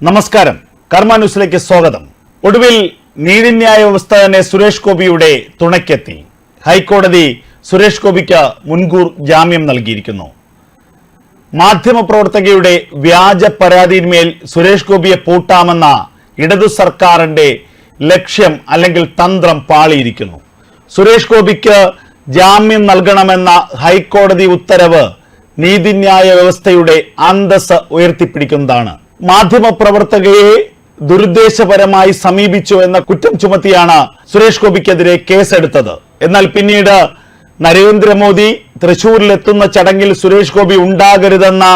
നമസ്കാരം. കർമ്മ ന്യൂസിലേക്ക് സ്വാഗതം. ഒടുവിൽ നീതിന്യായ വ്യവസ്ഥ തന്നെ സുരേഷ് ഗോപിയുടെ തുണയ്ക്കെത്തി. ഹൈക്കോടതി സുരേഷ് ഗോപിക്ക് മുൻകൂർ ജാമ്യം നൽകിയിരിക്കുന്നു. മാധ്യമപ്രവർത്തകയുടെ വ്യാജ പരാതിയിന്മേൽ സുരേഷ് ഗോപിയെ പൂട്ടാമെന്ന ഇടതു സർക്കാരിന്റെ ലക്ഷ്യം അല്ലെങ്കിൽ തന്ത്രം പാളിയിരിക്കുന്നു. സുരേഷ് ഗോപിക്ക് ജാമ്യം നൽകണമെന്ന ഹൈക്കോടതി ഉത്തരവ് നീതിന്യായ വ്യവസ്ഥയുടെ അന്തസ് ഉയർത്തിപ്പിടിക്കുന്നതാണ്. മാധ്യമപ്രവർത്തകയെ ദുരുദ്ദേശപരമായി സമീപിച്ചു എന്ന കുറ്റം ചുമത്തിയാണ് സുരേഷ് ഗോപിക്കെതിരെ കേസെടുത്തത്. എന്നാൽ പിന്നീട് നരേന്ദ്രമോദി തൃശൂരിലെത്തുന്ന ചടങ്ങിൽ സുരേഷ് ഗോപി ഉണ്ടാകരുതെന്ന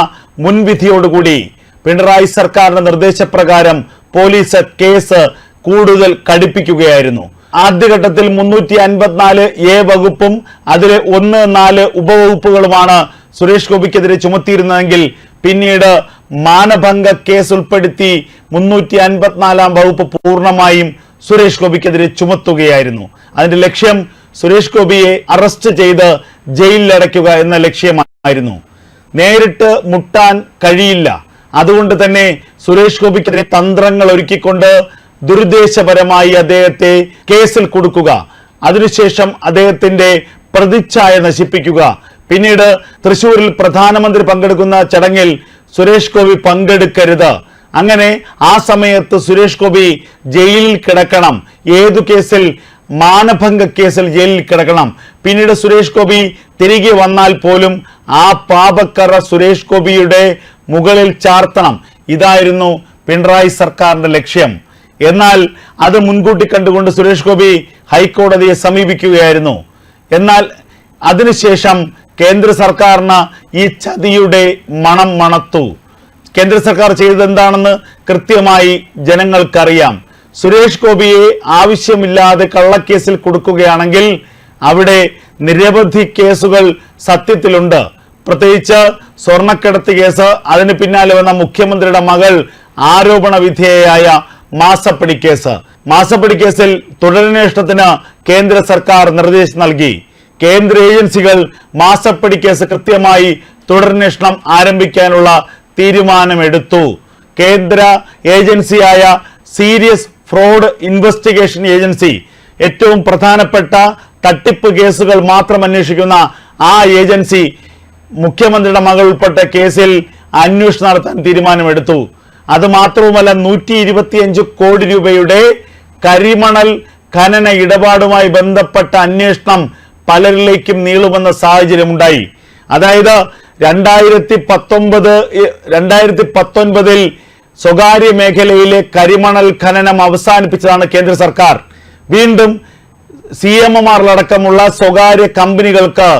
മുൻവിധിയോടുകൂടി പിണറായി സർക്കാരിന്റെ നിർദ്ദേശപ്രകാരം പോലീസ് കേസ് കൂടുതൽ കടുപ്പിക്കുകയായിരുന്നു. ആദ്യഘട്ടത്തിൽ മുന്നൂറ്റി അൻപത്തിനാല് എ വകുപ്പും അതിലെ ഒന്ന് നാല് ഉപവകുപ്പുകളുമാണ് സുരേഷ് ഗോപിക്കെതിരെ ചുമത്തിയിരുന്നതെങ്കിൽ പിന്നീട് മാനഭംഗ കേസ് ഉൾപ്പെടുത്തി മുന്നൂറ്റി അൻപത്തിനാലാം വകുപ്പ് പൂർണമായും സുരേഷ് ഗോപിക്കെതിരെ ചുമത്തുകയായിരുന്നു. അതിന്റെ ലക്ഷ്യം സുരേഷ് ഗോപിയെ അറസ്റ്റ് ചെയ്ത് ജയിലിലടയ്ക്കുക എന്ന ലക്ഷ്യമായിരുന്നു. നേരിട്ട് മുട്ടാൻ കഴിയില്ല. അതുകൊണ്ട് തന്നെ സുരേഷ് ഗോപിക്കെതിരെ തന്ത്രങ്ങൾ ഒരുക്കിക്കൊണ്ട് ദുരുദ്ദേശപരമായി അദ്ദേഹത്തെ കേസിൽ കൊടുക്കുക. അതിനുശേഷം അദ്ദേഹത്തിന്റെ പ്രതിച്ഛായ നശിപ്പിക്കുക. പിന്നീട് തൃശൂരിൽ പ്രധാനമന്ത്രി പങ്കെടുക്കുന്ന ചടങ്ങിൽ സുരേഷ് ഗോപി പങ്കെടുക്കരുത്. അങ്ങനെ ആ സമയത്ത് സുരേഷ് ഗോപി ജയിലിൽ കിടക്കണം. ഏതു കേസിൽ? മാനഭംഗ കേസിൽ ജയിലിൽ കിടക്കണം. പിന്നീട് സുരേഷ് ഗോപി തിരികെ വന്നാൽ പോലും ആ പാപക്കറ സുരേഷ് ഗോപിയുടെ മുകളിൽ ചാർത്തണം. ഇതായിരുന്നു പിണറായി സർക്കാരിന്റെ ലക്ഷ്യം. എന്നാൽ അത് മുൻകൂട്ടി കണ്ടുകൊണ്ട് സുരേഷ് ഗോപി ഹൈക്കോടതിയെ സമീപിക്കുകയായിരുന്നു. എന്നാൽ അതിനുശേഷം കേന്ദ്ര സർക്കാരിന് ഈ ചതിയുടെ മണം മണത്തു. കേന്ദ്ര സർക്കാർ ചെയ്തത് എന്താണെന്ന് കൃത്യമായി ജനങ്ങൾക്കറിയാം. സുരേഷ് ഗോപിയെ ആവശ്യമില്ലാതെ കള്ളക്കേസിൽ കൊടുക്കുകയാണെങ്കിൽ അവിടെ നിരവധി കേസുകൾ സത്യത്തിലുണ്ട്. പ്രത്യേകിച്ച് സ്വർണക്കടത്ത് കേസ് അതിന് പിന്നാലെ വന്ന മുഖ്യമന്ത്രിയുടെ മകൾ ആരോപണ വിധേയയായ മാസപ്പടി കേസ്. മാസപ്പടി കേസിൽ തുടരന്വേഷണത്തിന് കേന്ദ്ര സർക്കാർ നിർദ്ദേശം നൽകി. കേന്ദ്ര ഏജൻസികൾ മാസപ്പടി കേസ് കൃത്യമായി തുടരന്വേഷണം ആരംഭിക്കാനുള്ള തീരുമാനമെടുത്തു. കേന്ദ്ര ഏജൻസിയായ സീരിയസ് ഫ്രോഡ് ഇൻവെസ്റ്റിഗേഷൻ ഏജൻസി ഏറ്റവും പ്രധാനപ്പെട്ട തട്ടിപ്പ് കേസുകൾ മാത്രം അന്വേഷിക്കുന്ന ആ ഏജൻസി മുഖ്യമന്ത്രിയുടെ മകൾ ഉൾപ്പെട്ട കേസിൽ അന്വേഷണം നടത്താൻ തീരുമാനമെടുത്തു. അത് മാത്രവുമല്ല നൂറ്റി ഇരുപത്തിയഞ്ച് കോടി രൂപയുടെ കരിമണൽ ഖനന ഇടപാടുമായി ബന്ധപ്പെട്ട അന്വേഷണം പലരിലേക്കും നീളുമെന്ന സാഹചര്യമുണ്ടായി. അതായത് രണ്ടായിരത്തി പത്തൊമ്പത് രണ്ടായിരത്തി പത്തൊൻപതിൽ സ്വകാര്യ മേഖലയിലെ കരിമണൽ ഖനനം അവസാനിപ്പിച്ചതാണ് കേന്ദ്ര സർക്കാർ. വീണ്ടും സി എം എമാറിലടക്കമുള്ള സ്വകാര്യ കമ്പനികൾക്ക്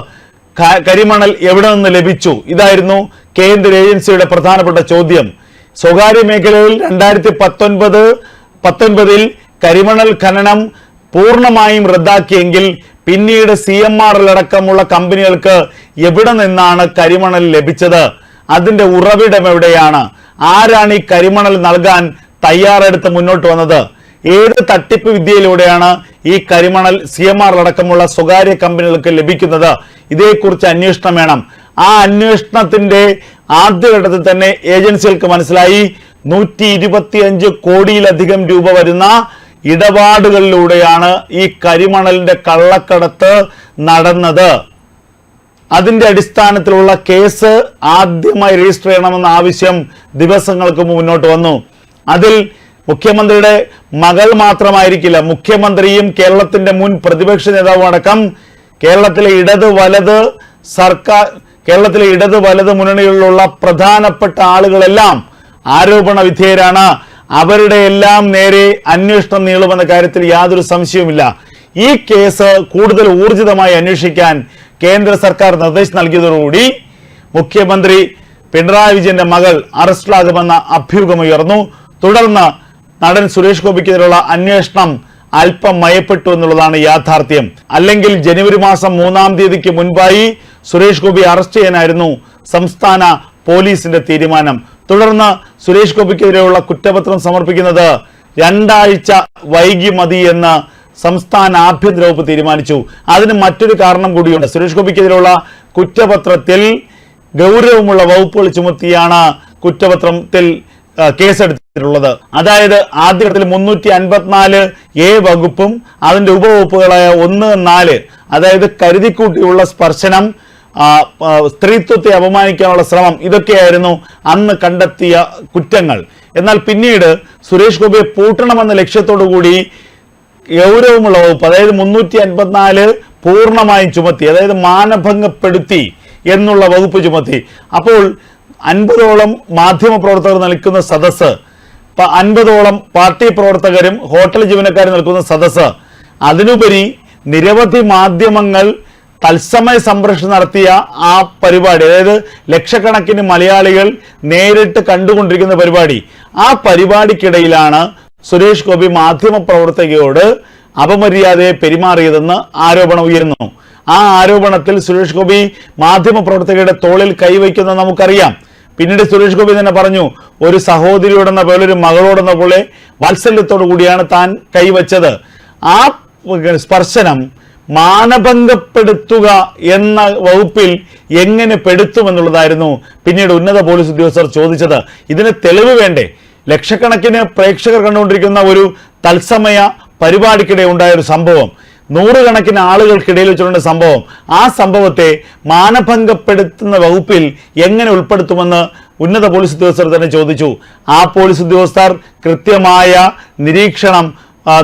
കരിമണൽ എവിടെ നിന്ന് ലഭിച്ചു? ഇതായിരുന്നു കേന്ദ്ര ഏജൻസിയുടെ പ്രധാനപ്പെട്ട ചോദ്യം. സ്വകാര്യ മേഖലയിൽ രണ്ടായിരത്തി പത്തൊൻപത് പത്തൊൻപതിൽ കരിമണൽ ഖനനം പൂർണമായും റദ്ദാക്കിയെങ്കിൽ പിന്നീട് സി എം ആർ അടക്കമുള്ള കമ്പനികൾക്ക് എവിടെ നിന്നാണ് കരിമണൽ ലഭിച്ചത്? അതിന്റെ ഉറവിടം എവിടെയാണ്? ആരാണ് ഈ കരിമണൽ നൽകാൻ തയ്യാറെടുത്ത് മുന്നോട്ട് വന്നത്? ഏത് തട്ടിപ്പ് വിദ്യയിലൂടെയാണ് ഈ കരിമണൽ സി എം ആർ അടക്കമുള്ള സ്വകാര്യ കമ്പനികൾക്ക് ലഭിക്കുന്നത്? ഇതേക്കുറിച്ച് അന്വേഷണം വേണം. ആ അന്വേഷണത്തിന്റെ ആദ്യഘട്ടത്തിൽ തന്നെ ഏജൻസികൾക്ക് മനസ്സിലായി. നൂറ്റി ഇരുപത്തിയഞ്ച് കോടിയിലധികം രൂപ വരുന്ന ഇടപാടുകളിലൂടെയാണ് ഈ കരിമണലിന്റെ കള്ളക്കടത്ത് നടന്നത്. അതിന്റെ അടിസ്ഥാനത്തിലുള്ള കേസ് ആദ്യമായി രജിസ്റ്റർ ചെയ്യണമെന്ന ആവശ്യം ദിവസങ്ങൾക്ക് മുന്നോട്ട് വന്നു. അതിൽ മുഖ്യമന്ത്രിയുടെ മകൾ മാത്രമായിരിക്കില്ല മുഖ്യമന്ത്രിയും കേരളത്തിന്റെ മുൻ പ്രതിപക്ഷ നേതാവും അടക്കം കേരളത്തിലെ ഇടത് വലത് സർക്കാർ കേരളത്തിലെ ഇടത് വലത് മുന്നണികളിലുള്ള പ്രധാനപ്പെട്ട ആളുകളെല്ലാം ആരോപണ വിധേയരാണ്. അവരുടെ എല്ലാം നേരെ അന്വേഷണം നീളുമെന്ന കാര്യത്തിൽ യാതൊരു സംശയവുമില്ല. ഈ കേസ് കൂടുതൽ ഊർജിതമായി അന്വേഷിക്കാൻ കേന്ദ്ര സർക്കാർ നിർദ്ദേശം നൽകിയതോടുകൂടി മുഖ്യമന്ത്രി പിണറായി വിജയന്റെ മകൾ അറസ്റ്റിലാകുമെന്ന അഭ്യൂഹമുയർന്നു തുടർന്ന് നടൻ സുരേഷ് ഗോപിക്കെതിരെയുള്ള അന്വേഷണം അല്പം മയപ്പെട്ടു എന്നുള്ളതാണ് യാഥാർത്ഥ്യം. അല്ലെങ്കിൽ ജനുവരി മാസം മൂന്നാം തീയതിക്ക് മുൻപായി സുരേഷ് ഗോപി അറസ്റ്റ് ചെയ്യാനായിരുന്നു സംസ്ഥാന പോലീസിന്റെ തീരുമാനം. തുടർന്ന് സുരേഷ് ഗോപിക്കെതിരെയുള്ള കുറ്റപത്രം സമർപ്പിക്കുന്നത് രണ്ടാഴ്ച വൈകി മതി എന്ന് സംസ്ഥാന ആഭ്യന്തര വകുപ്പ് തീരുമാനിച്ചു. അതിന് മറ്റൊരു കാരണം കൂടിയുണ്ട്. സുരേഷ് ഗോപിക്കെതിരെയുള്ള കുറ്റപത്രത്തിൽ ഗൗരവമുള്ള വകുപ്പുകൾ ചുമത്തിയാണ് കുറ്റപത്രത്തിൽ കേസെടുത്തിട്ടുള്ളത്. അതായത് ആദ്യഘട്ടത്തിൽ മുന്നൂറ്റി അൻപത്തിനാല് എ വകുപ്പും അതിന്റെ ഉപവകുപ്പുകളായ ഒന്ന് നാല് അതായത് കരുതിക്കൂട്ടിയുള്ള സ്പർശനം സ്ത്രീത്വത്തെ അപമാനിക്കാനുള്ള ശ്രമം ഇതൊക്കെയായിരുന്നു അന്ന് കണ്ടെത്തിയ കുറ്റങ്ങൾ. എന്നാൽ പിന്നീട് സുരേഷ് ഗോപിയെ പൂട്ടണമെന്ന ലക്ഷ്യത്തോടു കൂടി ഗൗരവമുള്ള വകുപ്പ് അതായത് മുന്നൂറ്റി അൻപത്തിനാല് പൂർണമായും ചുമത്തി അതായത് മാനഭംഗപ്പെടുത്തി എന്നുള്ള വകുപ്പ് ചുമത്തി. അപ്പോൾ അൻപതോളം മാധ്യമ പ്രവർത്തകർ നിൽക്കുന്ന സദസ്സ് അൻപതോളം പാർട്ടി പ്രവർത്തകരും ഹോട്ടൽ ജീവനക്കാരും നൽകുന്ന സദസ്സ്. അതിനുപരി നിരവധി മാധ്യമങ്ങൾ തത്സമയ സംപ്രേഷണം നടത്തിയ ആ പരിപാടി അതായത് ലക്ഷക്കണക്കിന് മലയാളികൾ നേരിട്ട് കണ്ടുകൊണ്ടിരിക്കുന്ന പരിപാടി ആ പരിപാടിക്കിടയിലാണ് സുരേഷ് ഗോപി മാധ്യമ പ്രവർത്തകയോട് അപമര്യാദയെ പെരുമാറിയതെന്ന് ആരോപണം ഉയരുന്നു. ആ ആരോപണത്തിൽ സുരേഷ് ഗോപി മാധ്യമ പ്രവർത്തകയുടെ തോളിൽ കൈവയ്ക്കുന്നത് നമുക്കറിയാം. പിന്നീട് സുരേഷ് ഗോപി തന്നെ പറഞ്ഞു ഒരു സഹോദരിയോടെന്ന പോലെ ഒരു മകളോടെന്ന പോലെ വാത്സല്യത്തോടു കൂടിയാണ് താൻ കൈവച്ചത്. ആ സ്പർശനം മാനഭംഗപ്പെടുത്തുക എന്ന വകുപ്പിൽ എങ്ങനെ പെടുത്തുമെന്നുള്ളതായിരുന്നു പിന്നീട് ഉന്നത പോലീസ് ഉദ്യോഗസ്ഥർ ചോദിച്ചത്. ഇതിന് തെളിവ് വേണ്ടേ? ലക്ഷക്കണക്കിന് പ്രേക്ഷകർ കണ്ടുകൊണ്ടിരിക്കുന്ന ഒരു തത്സമയ പരിപാടിക്കിടെ ഉണ്ടായ ഒരു സംഭവം. നൂറുകണക്കിന് ആളുകൾക്കിടയിൽ വെച്ചിട്ടുണ്ട് സംഭവം. ആ സംഭവത്തെ മാനഭംഗപ്പെടുത്തുന്ന വകുപ്പിൽ എങ്ങനെ ഉൾപ്പെടുത്തുമെന്ന് ഉന്നത പോലീസ് ഉദ്യോഗസ്ഥർ തന്നെ ചോദിച്ചു. ആ പോലീസ് ഉദ്യോഗസ്ഥർ കൃത്യമായ നിരീക്ഷണം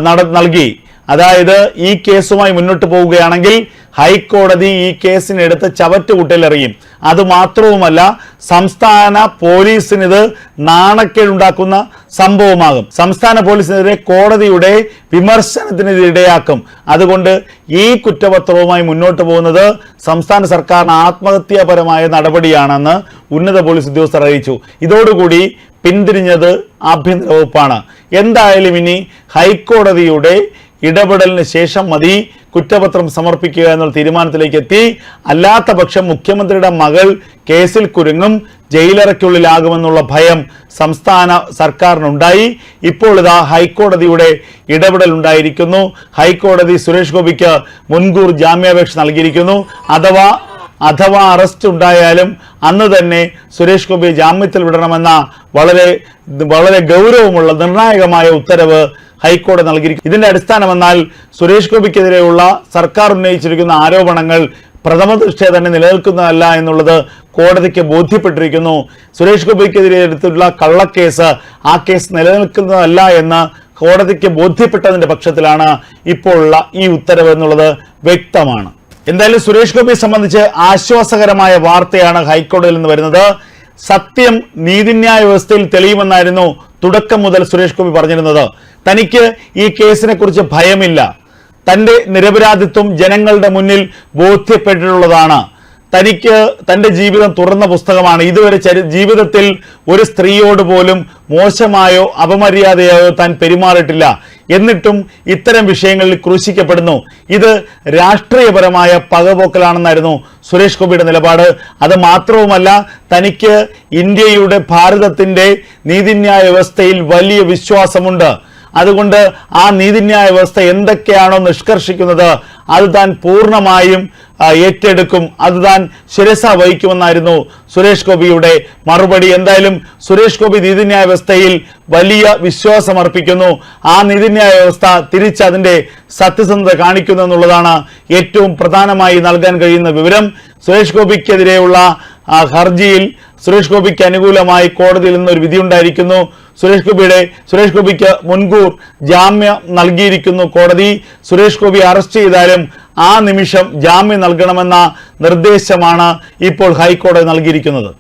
നട നൽകി. അതായത് ഈ കേസുമായി മുന്നോട്ട് പോവുകയാണെങ്കിൽ ഹൈക്കോടതി ഈ കേസിനെടുത്ത് ചവറ്റുകുട്ടലെറിയും അത് മാത്രവുമല്ല സംസ്ഥാന പോലീസിനിത് നാണക്കേടുണ്ടാക്കുന്ന സംഭവമാകും. സംസ്ഥാന പോലീസിനെതിരെ കോടതിയുടെ വിമർശനത്തിന് ഇടയാക്കും അതുകൊണ്ട് ഈ കുറ്റപത്രവുമായി മുന്നോട്ട് പോകുന്നത് സംസ്ഥാന സർക്കാരിന് ആത്മഹത്യാപരമായ നടപടിയാണെന്ന് ഉന്നത പോലീസ് ഉദ്യോഗസ്ഥർ അറിയിച്ചു. ഇതോടുകൂടി പിന്തിരിഞ്ഞത് ആഭ്യന്തര വകുപ്പാണ്. എന്തായാലും ഇനി ഹൈക്കോടതിയുടെ ഇടപെടലിന് ശേഷം മതി കുറ്റപത്രം സമർപ്പിക്കുക എന്നുള്ള തീരുമാനത്തിലേക്ക് എത്തി അല്ലാത്ത പക്ഷം മുഖ്യമന്ത്രിയുടെ മകൾ കേസിൽ കുരുങ്ങും ജയിലറയ്ക്കുള്ളിലാകുമെന്നുള്ള ഭയം സംസ്ഥാന സർക്കാരിനുണ്ടായി. ഇപ്പോൾ ഇതാ ഹൈക്കോടതിയുടെ ഇടപെടൽ ഉണ്ടായിരിക്കുന്നു. ഹൈക്കോടതി സുരേഷ് ഗോപിക്ക് മുൻകൂർ ജാമ്യാപേക്ഷ നൽകിയിരിക്കുന്നു. അഥവാ അഥവാ അറസ്റ്റ് ഉണ്ടായാലും അന്ന് തന്നെ സുരേഷ് ഗോപിയെ ജാമ്യത്തിൽ വിടണമെന്ന വളരെ വളരെ ഗൗരവമുള്ള നിർണായകമായ ഉത്തരവ് ഹൈക്കോടതി നൽകിയിരിക്കും ഇതിന്റെ അടിസ്ഥാനം എന്നാൽ സുരേഷ് ഗോപിക്കെതിരെയുള്ള സർക്കാർ ഉന്നയിച്ചിരിക്കുന്ന ആരോപണങ്ങൾ പ്രഥമ ദൃഷ്ടിയ തന്നെ നിലനിൽക്കുന്നതല്ല എന്നുള്ളത് കോടതിക്ക് ബോധ്യപ്പെട്ടിരിക്കുന്നു. സുരേഷ് ഗോപിക്കെതിരെ എടുത്തിട്ടുള്ള കള്ളക്കേസ് ആ കേസ് നിലനിൽക്കുന്നതല്ല എന്ന് കോടതിക്ക് ബോധ്യപ്പെട്ടതിന്റെ പക്ഷത്തിലാണ് ഇപ്പോഴുള്ള ഈ ഉത്തരവ് എന്നുള്ളത് വ്യക്തമാണ്. എന്തായാലും സുരേഷ് ഗോപിയെ സംബന്ധിച്ച് ആശ്വാസകരമായ വാർത്തയാണ് ഹൈക്കോടതിയിൽ നിന്ന് വരുന്നത്. സത്യം നീതിന്യായ വ്യവസ്ഥയിൽ തെളിയുമെന്നായിരുന്നു തുടക്കം മുതൽ സുരേഷ് ഗോപി പറഞ്ഞിരുന്നത് തനിക്ക് ഈ കേസിനെ കുറിച്ച് ഭയമില്ല. തന്റെ നിരപരാധിത്വം ജനങ്ങളുടെ മുന്നിൽ ബോധ്യപ്പെട്ടിട്ടുള്ളതാണ്. തനിക്ക് തന്റെ ജീവിതം തുറന്ന പുസ്തകമാണ്. ഇതുവരെ ജീവിതത്തിൽ ഒരു സ്ത്രീയോട് പോലും മോശമായോ അപമര്യാദയോ താൻ പെരുമാറിയിട്ടില്ല. എന്നിട്ടും ഇത്തരം വിഷയങ്ങളിൽ ക്രൂശിക്കപ്പെടുന്നു. ഇത് രാഷ്ട്രീയപരമായ പകപോക്കലാണെന്നായിരുന്നു സുരേഷ് ഗോപിയുടെ നിലപാട്. അത് മാത്രവുമല്ല തനിക്ക് ഇന്ത്യയുടെ ഭാരതത്തിന്റെ നീതിന്യായ വ്യവസ്ഥയിൽ വലിയ വിശ്വാസമുണ്ട്. അതുകൊണ്ട് ആ നീതിന്യായ വ്യവസ്ഥ എന്തൊക്കെയാണോ നിഷ്കർഷിക്കുന്നത് അത് താൻ പൂർണമായും ഏറ്റെടുക്കും. അത് താൻ ശിരസ വഹിക്കുമെന്നായിരുന്നു സുരേഷ് ഗോപിയുടെ മറുപടി. എന്തായാലും സുരേഷ് ഗോപി നീതിന്യായ വ്യവസ്ഥയിൽ വലിയ വിശ്വാസമർപ്പിക്കുന്നു. ആ നീതിന്യായ വ്യവസ്ഥ തിരിച്ചതിന്റെ സത്യസന്ധത കാണിക്കുന്നു എന്നുള്ളതാണ് ഏറ്റവും പ്രധാനമായി നൽകാൻ കഴിയുന്ന വിവരം. സുരേഷ് ഗോപിക്കെതിരെയുള്ള ഹർജിയിൽ സുരേഷ് ഗോപിക്ക് അനുകൂലമായി കോടതിയിൽ നിന്നൊരു വിധിയുണ്ടായിരിക്കുന്നു സുരേഷ് ഗോപിയുടെ സുരേഷ് ഗോപിക്ക് മുൻകൂർ ജാമ്യം നൽകിയിരിക്കുന്നു കോടതി. സുരേഷ് ഗോപി അറസ്റ്റ് ചെയ്താലും ആ നിമിഷം ജാമ്യം നൽകണമെന്ന നിർദ്ദേശമാണ് ഇപ്പോൾ ഹൈക്കോടതി നൽകിയിരിക്കുന്നത്.